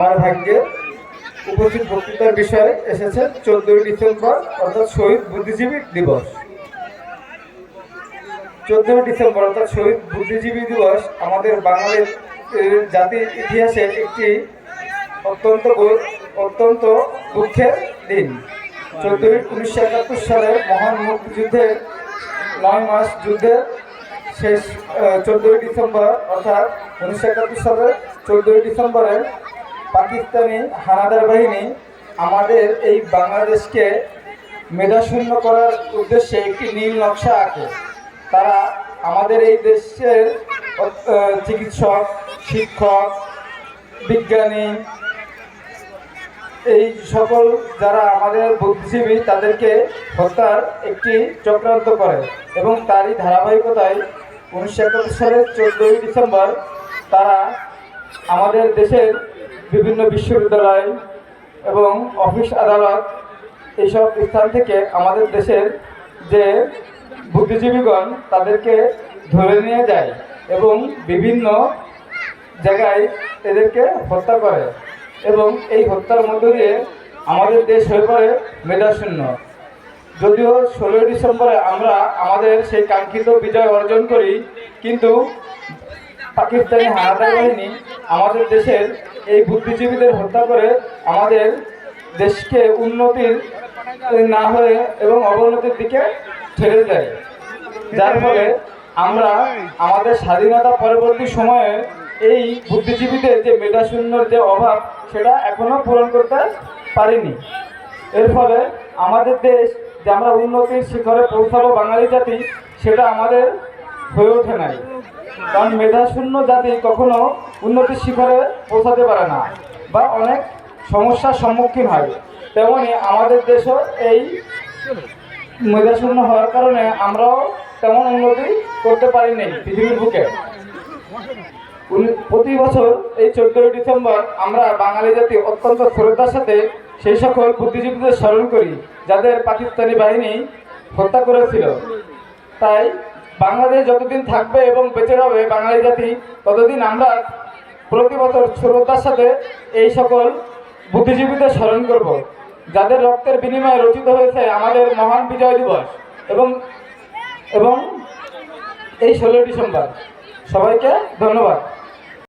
আমার উপস্থিত বক্তৃতার বিষয়ে এসেছে চোদ্দই ডিসেম্বর, অর্থাৎ শহীদ বুদ্ধিজীবী দিবস। চোদ্দই ডিসেম্বর, অর্থাৎ শহীদ বুদ্ধিজীবী দিবস আমাদের বাঙালির জাতির ইতিহাসে একটি অত্যন্ত অত্যন্ত দুঃখের দিন। চোদ্দই উনিশশো একাত্তর সালের মহান মুক্তিযুদ্ধের নয় মাস যুদ্ধের শেষ চোদ্দই ডিসেম্বর, অর্থাৎ উনিশশো একাত্তর সালের চোদ্দই ডিসেম্বরে পাকিস্তানি হানাদার বাহিনী আমাদের এই বাংলাদেশকে মেধাশূন্য করার উদ্দেশ্যে একটি নীল নকশা আঁকে। তারা আমাদের এই দেশের চিকিৎসক, শিক্ষক, বিজ্ঞানী, এই সকল যারা আমাদের বুদ্ধিজীবী, তাদেরকে হত্যার একটি চক্রান্ত করে এবং তারই ধারাবাহিকতায় উনিশশো একাত্তর সালের চোদ্দোই ডিসেম্বর তারা আমাদের দেশের বিভিন্ন বিশ্ববিদ্যালয় এবং অফিস আদালত এইসব স্থান থেকে আমাদের দেশের যে বুদ্ধিজীবীগণ তাদেরকে ধরে নিয়ে যায় এবং বিভিন্ন জায়গায় এদেরকে হত্যা করে এবং এই হত্যার মধ্য দিয়ে আমাদের দেশ হয়ে পড়ে মেধাশূন্য। যদিও ষোলোই ডিসেম্বরে আমরা আমাদের সেই কাঙ্ক্ষিত বিজয় অর্জন করি, কিন্তু পাকিস্তানি হানাদার বাহিনী আমাদের দেশের এই বুদ্ধিজীবীদের হত্যা করে আমাদের দেশকে উন্নতির না হয়ে এবং অবনতির দিকে ঠেলে দেয়। যার ফলে আমরা আমাদের স্বাধীনতা পরবর্তী সময়ে এই বুদ্ধিজীবীদের যে মেধাশূন্যর যে অভাব, সেটা এখনও পূরণ করতে পারিনি। এর ফলে আমাদের দেশ যে আমরা উন্নতির শিখরে পৌঁছাবো বাঙালি জাতি, সেটা আমাদের হয়ে ওঠে নাই। কারণ মেধাশূন্য জাতি কখনো উন্নতির শিখরে পৌঁছাতে পারে না বা অনেক সমস্যার সম্মুখীন হয়। তেমনি আমাদের দেশও এই মেধাশূন্য হওয়ার কারণে আমরাও তেমন উন্নতি করতে পারিনি পৃথিবীর বুকে। প্রতি বছর এই চোদ্দই ডিসেম্বর আমরা বাঙালি জাতি অত্যন্ত শ্রদ্ধার সাথে সেই সকল বুদ্ধিজীবীদের স্মরণ করি, যাদের পাকিস্তানি বাহিনী হত্যা করেছিল। তাই বাংলাদেশ যতদিন থাকবে এবং বেঁচে রবে বাঙালি জাতি, ততদিন আমরা প্রতি বছর শ্রদ্ধার সাথে এই সকল বুদ্ধিজীবীদের স্মরণ করব, যাদের রক্তের বিনিময়ে রচিত হয়েছে আমাদের মহান বিজয় দিবস এবং এবং এই ষোলোই ডিসেম্বর। সবাইকে ধন্যবাদ।